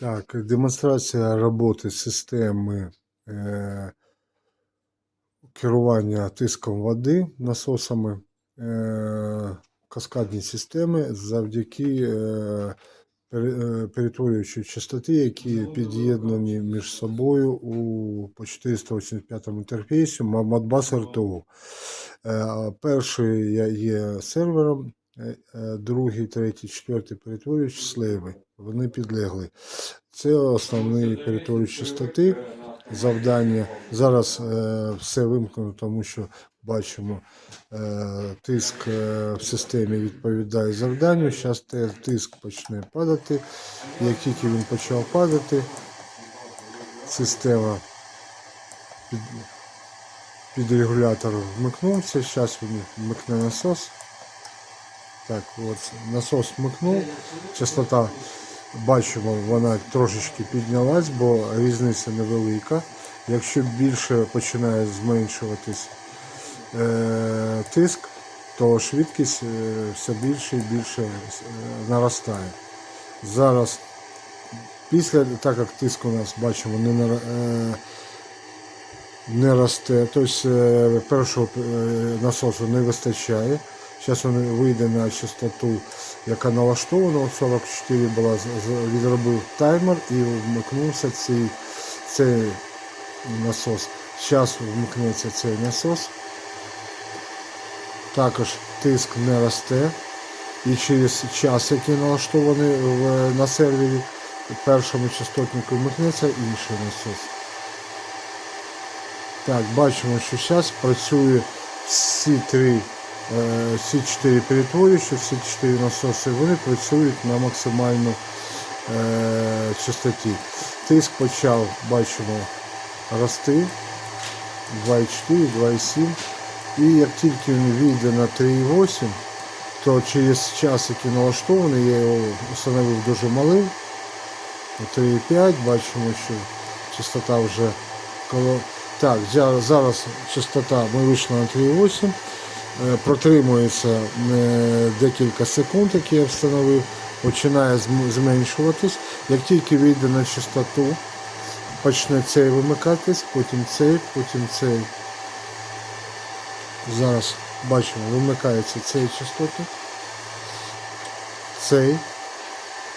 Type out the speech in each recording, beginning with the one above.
Так, демонстрація роботи системи е, керування тиском води насосами, е, каскадні системи завдяки е, пере- е, перетворюючій частоти, які під'єднані між собою у по 485 інтерфейсі Modbus RTU. Е, Перший є сервером, е, е, другий, третій, четвертий перетворюючі слейви. Вони підлегли. Це основний перетворюючі частоти. Завдання. Зараз е, все вимкнено, тому що бачимо, е, тиск е, в системі відповідає завданню. Зараз тиск почне падати. Як тільки він почав падати, система під, під регулятор вмикнувся. Зараз він вмикне насос. Так, от насос вмикнув. Частота бачимо, вона трошечки піднялась, бо різниця невелика. Якщо більше починає зменшуватись е, тиск, то швидкість е, все більше і більше е, наростає. Зараз, після, так як тиск у нас бачимо, не, е, не росте, тобто е, першого насосу не вистачає. Зараз він вийде на частоту, яка налаштована, от 44 була, відробив таймер і вмикнувся цей, цей насос. Зараз вмикнеться цей насос. Також тиск не росте. І через час, який налаштований на сервері, першому частотнику вмикнеться інший насос. Так, бачимо, що зараз працює всі три, всі чотири перетворюючі, всі чотири насоси, вони працюють на максимальну е, частоті. Тиск почав, бачимо, рости 2,4, 2,7. І як тільки він вийде на 3,8, то через час, який налаштований, я його встановив дуже малий. 3,5, бачимо, що частота вже коло. Так, зараз частота ми вийшли на 3,8. Е, Протримується е, декілька секунд, які я встановив, починає зменшуватись. Як тільки вийде на частоту, почне цей вимикатись, потім цей, потім цей. Зараз бачимо, вимикається цей частоти, цей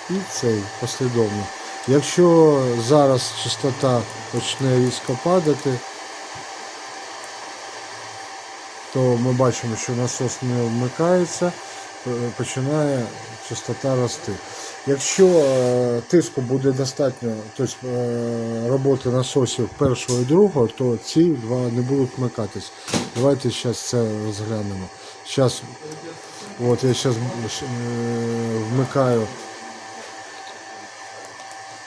і цей послідовно. Якщо зараз частота почне різко падати, то ми бачимо, що насос не вмикається, е, починає частота рости. Якщо е, тиску буде достатньо, тобто е, роботи насосів першого і другого, то ці два не будуть вмикатись. Давайте зараз це розглянемо. Зараз, от я зараз вмикаю.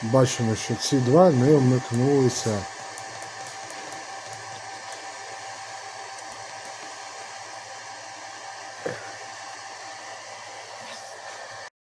Бачимо, що ці два не вмикнулися.